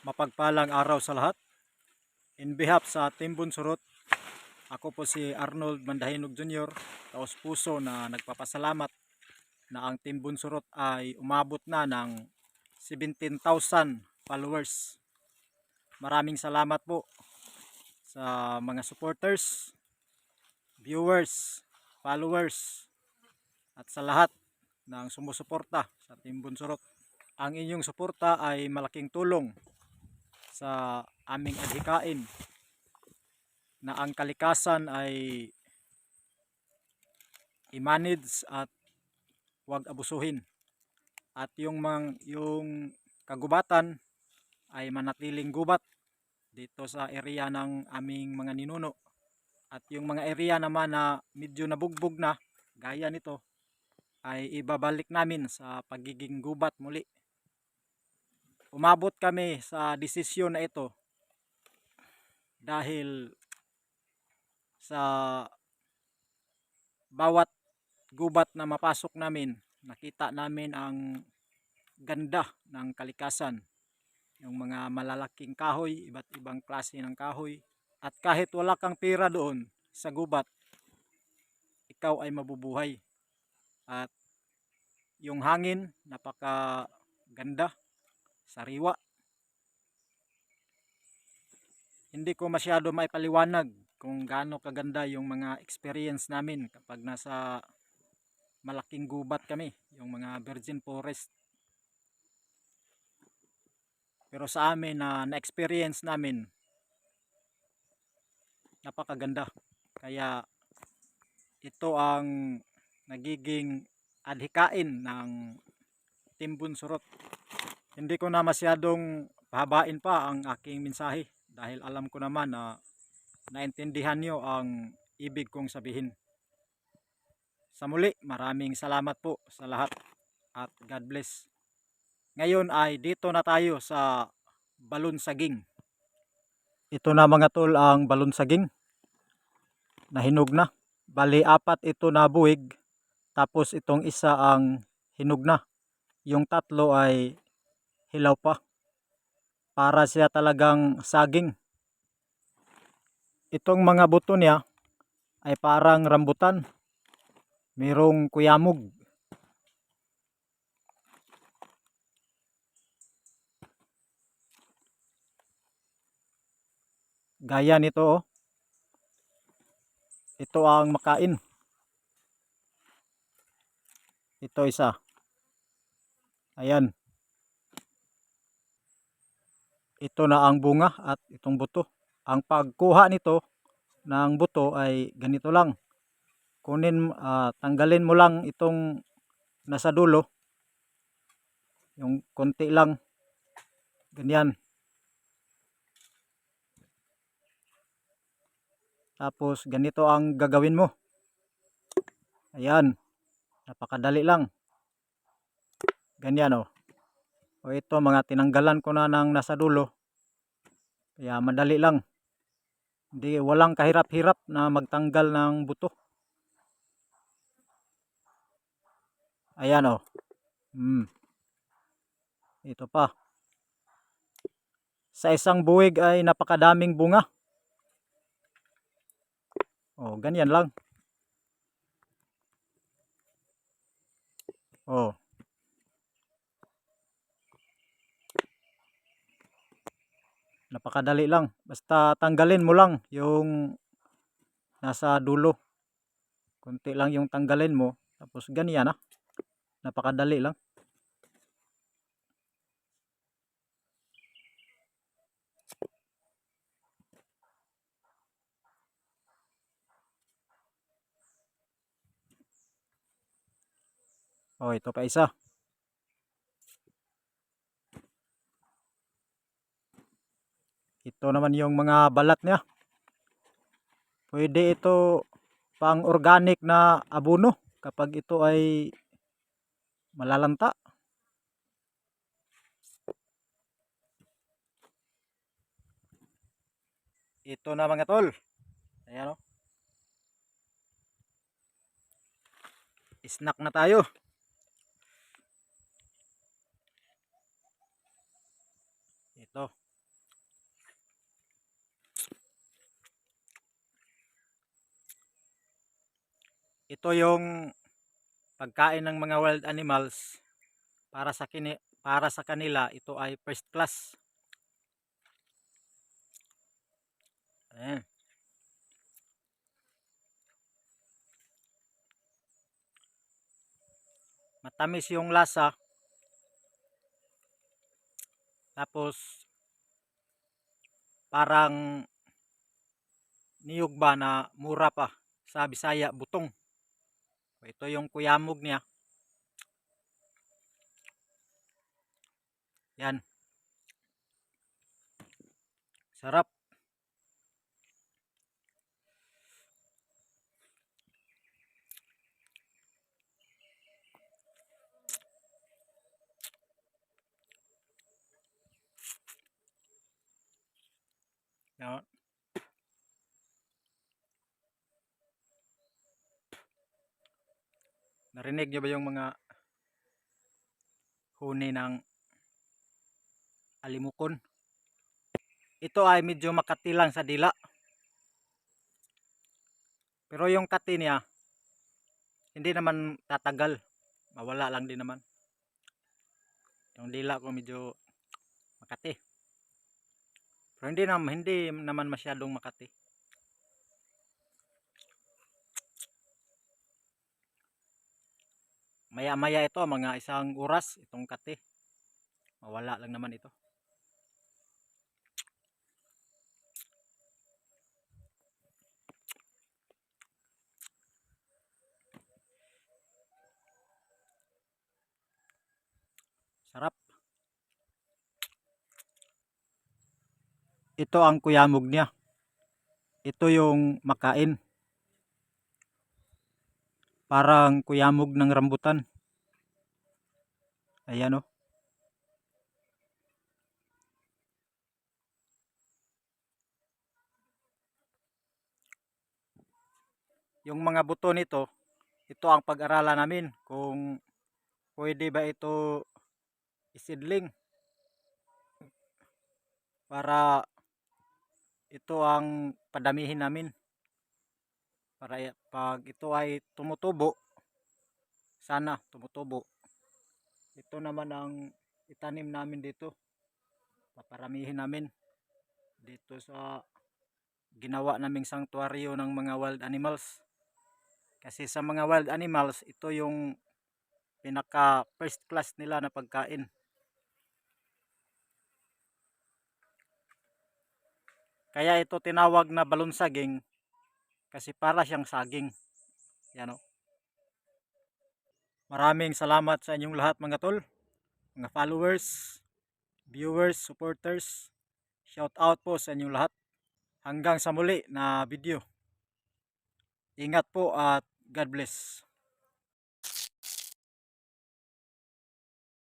Mapagpalang araw sa lahat. In behalf sa Team Bunsurot, ako po si Arnold Mandahinog Jr. Taos puso na nagpapasalamat na ang Team Bunsurot ay umabot na ng 17,000 followers. Maraming salamat po sa mga supporters, viewers, followers, at sa lahat ng sumusuporta sa Team Bunsurot. Ang inyong suporta ay malaking tulong sa aming adhikain na ang kalikasan ay i-manage at huwag abusuhin. At yung mang yung kagubatan ay manatiling gubat dito sa area ng aming mga ninuno. At yung mga area naman na medyo nabugbog na gaya nito ay ibabalik namin sa pagiging gubat muli umabot kami sa desisyon na ito. Dahil sa bawat gubat na mapasok namin nakita namin ang ganda ng kalikasan. Yung mga malalaking kahoy iba't ibang klase ng kahoy. At kahit wala kang pera doon sa gubat ikaw ay mabubuhay. At yung hangin napaka ganda sariwa. Hindi ko masyado maipaliwanag kung gaano kaganda yung mga experience namin kapag nasa malaking gubat kami, yung mga virgin forest. Pero sa amin na na-experience namin, napakaganda. Kaya ito ang nagiging adhikain ng Timbun Surot hindi ko na masyadong pahabain pa ang aking mensahe dahil alam ko naman na naintindihan nyo ang ibig kong sabihin. Sa muli, maraming salamat po sa lahat at God bless. Ngayon ay dito na tayo sa balon saging. Ito na mga tol ang balon saging. Nahinog na. Bali apat ito na buwig. Tapos itong isa ang hinog na. Yung tatlo ay hilaw pa. Para siya talagang saging. Itong mga buto niya ay parang rambutan. Merong kuyamog. Gaya nito oh. Ito ang makain. Ito isa. Ayan ito na ang bunga at itong buto. Ang pagkuha nito ng buto ay ganito lang. Kunin, uh, tanggalin mo lang itong nasa dulo. Yung konti lang. Ganyan. Tapos ganito ang gagawin mo. Ayan. Napakadali lang. Ganyan oh. O ito mga tinanggalan ko na ng nasa dulo. Kaya madali lang. Hindi walang kahirap-hirap na magtanggal ng buto. Ayan o. Oh. Hmm. Ito pa. Sa isang buwig ay napakadaming bunga. Oh, ganyan lang. Oh. Napakadali lang. Basta tanggalin mo lang yung nasa dulo. Konti lang yung tanggalin mo tapos ganyan ah. napakadali lang. Oh ito pa isa Ito naman yung mga balat niya. Pwede ito pang organic na abono kapag ito ay malalanta. Ito na mga tol. Ayan o. Oh. Snack na tayo. Ito. Ito yung pagkain ng mga wild animals para sa kini para sa kanila ito ay first class. Ayan. Matamis yung lasa. Tapos parang niyog ba na mura pa sa Bisaya butong. Ito yung kuyamog niya. Yan. Sarap. Yan. Narinig niyo ba yung mga huni ng alimukon? Ito ay medyo makati lang sa dila. Pero yung kati niya, hindi naman tatagal. Mawala lang din naman. Yung dila ko medyo makati. Pero hindi naman, hindi naman masyadong makati. Maya maya ito, mga isang oras, itong kati. Mawala lang naman ito. Sarap. Ito ang kuyamog niya. Ito yung makain. Parang kuyamog ng rambutan. Ayan oh. o. Yung mga buto nito, ito ang pag-aralan namin kung pwede ba ito isidling para ito ang padamihin namin para pag ito ay tumutubo sana tumutubo ito naman ang itanim namin dito paparamihin namin dito sa ginawa naming sanctuaryo ng mga wild animals kasi sa mga wild animals ito yung pinaka first class nila na pagkain Kaya ito tinawag na balon saging kasi para siyang saging. Yan o. Maraming salamat sa inyong lahat mga tol, mga followers, viewers, supporters. Shout out po sa inyong lahat. Hanggang sa muli na video. Ingat po at God bless.